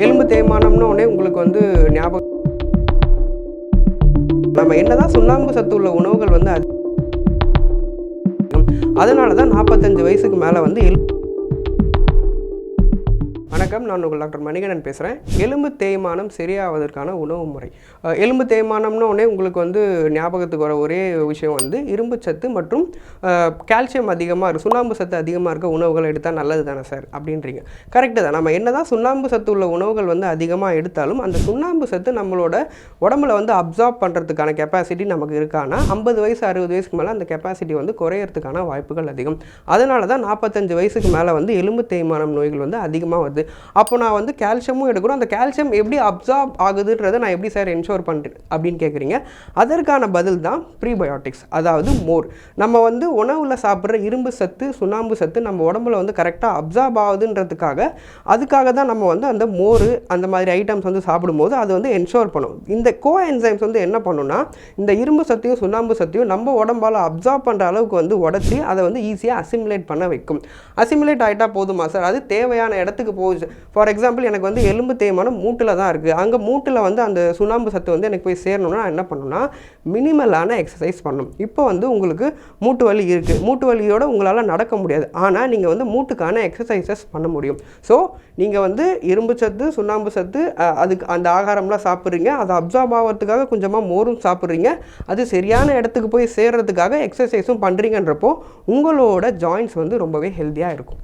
எலும்பு தேய்மானம்னு உடனே உங்களுக்கு வந்து ஞாபகம் நம்ம என்னதான் சுண்ணாம்பு சத்து உள்ள உணவுகள் வந்து அதனால தான் நாற்பத்தஞ்சு வயசுக்கு மேலே வந்து எலும்பு வணக்கம். நான் உங்கள் டாக்டர் மணிகண்டன் பேசுகிறேன் எலும்பு தேய்மானம் சரியாவதற்கான உணவு முறை. எலும்பு தேய்மானம்னு உடனே உங்களுக்கு வந்து ஞாபகத்துக்கு வர ஒரே விஷயம் வந்து இரும்பு சத்து மற்றும் கால்சியம் அதிகமாக இருக்கு சுண்ணாம்பு சத்து அதிகமாக இருக்க உணவுகள் எடுத்தால் நல்லது தானே சார்? அப்படின்றீங்க. கரெக்டு தான். நம்ம என்ன தான் சுண்ணாம்பு சத்து உள்ள உணவுகள் வந்து அதிகமாக எடுத்தாலும் அந்த சுண்ணாம்பு சத்து நம்மளோட உடம்புல வந்து அப்சார்ப் பண்ணுறதுக்கான கெப்பாசிட்டி நமக்கு இருக்கானா ஐம்பது வயசு அறுபது வயசுக்கு மேலே அந்த கெப்பாசிட்டி வந்து குறையறதுக்கான வாய்ப்புகள் அதிகம். அதனால தான் நாற்பத்தஞ்சு வயசுக்கு மேலே வந்து எலும்பு தேய்மானம் நோய்கள் வந்து அதிகமாக வருது. அப்போ நான் வந்து கால்சியமும் எடுக்கணும். அந்த கால்சியம் எப்படி அப்சார்ப் ஆகுதுன்றதை நான் எப்படி சார் என்ஷோர் பண்ணுறேன் அப்படின்னு கேட்குறீங்க அதற்கான பதில் தான் ப்ரீபயோட்டிக்ஸ் அதாவது மோர். நம்ம வந்து உணவில் சாப்பிட்ற இரும்பு சத்து சுண்ணாம்பு சத்து நம்ம உடம்புல வந்து கரெக்டாக அப்சார்ப் ஆகுதுன்றதுக்காக அதுக்காக தான் நம்ம வந்து அந்த மோர் அந்த மாதிரி ஐட்டம்ஸ் வந்து சாப்பிடும்போது அது வந்து என்ஷோர் பண்ணும். இந்த கோ என்சைம்ஸ் வந்து என்ன பண்ணுன்னா இந்த இரும்பு சத்தையும் சுண்ணாம்பு சத்தையும் நம்ம உடம்பால் அப்சார்ப் பண்ணுற அளவுக்கு வந்து உடச்சி அதை வந்து ஈஸியாக அசிமுலேட் பண்ண வைக்கும். அசிமுலேட் ஆகிட்டா போதுமா சார் அது தேவையான இடத்துக்கு போகுது ஃபார் எக்ஸாம்பிள் எனக்கு வந்து எலும்பு தேய்மானம் மூட்டில் தான் இருக்குது அங்கே மூட்டில் வந்து அந்த சுண்ணாம்பு சத்து வந்து எனக்கு போய் சேரணும்னா என்ன பண்ணணும்னா மினிமலான எக்ஸசைஸ் பண்ணணும் இப்போ வந்து உங்களுக்கு மூட்டு வலி இருக்குது மூட்டு வலியோட உங்களால் நடக்க முடியாது. ஆனால் நீங்கள் வந்து மூட்டுக்கான எக்ஸசைசஸ் பண்ண முடியும். ஸோ நீங்கள் வந்து இரும்பு சத்து சுண்ணாம்பு சத்து அதுக்கு அந்த ஆகாரம்லாம் சாப்பிட்றீங்க. அதை அப்சார்ப் ஆகிறதுக்காக கொஞ்சமாக மோரும் சாப்பிட்றீங்க. அது சரியான இடத்துக்கு போய் சேர்றதுக்காக எக்ஸசைஸும் பண்ணுறீங்கன்றப்போ உங்களோட ஜாயின்ஸ் வந்து ரொம்பவே ஹெல்த்தியாக இருக்கும்.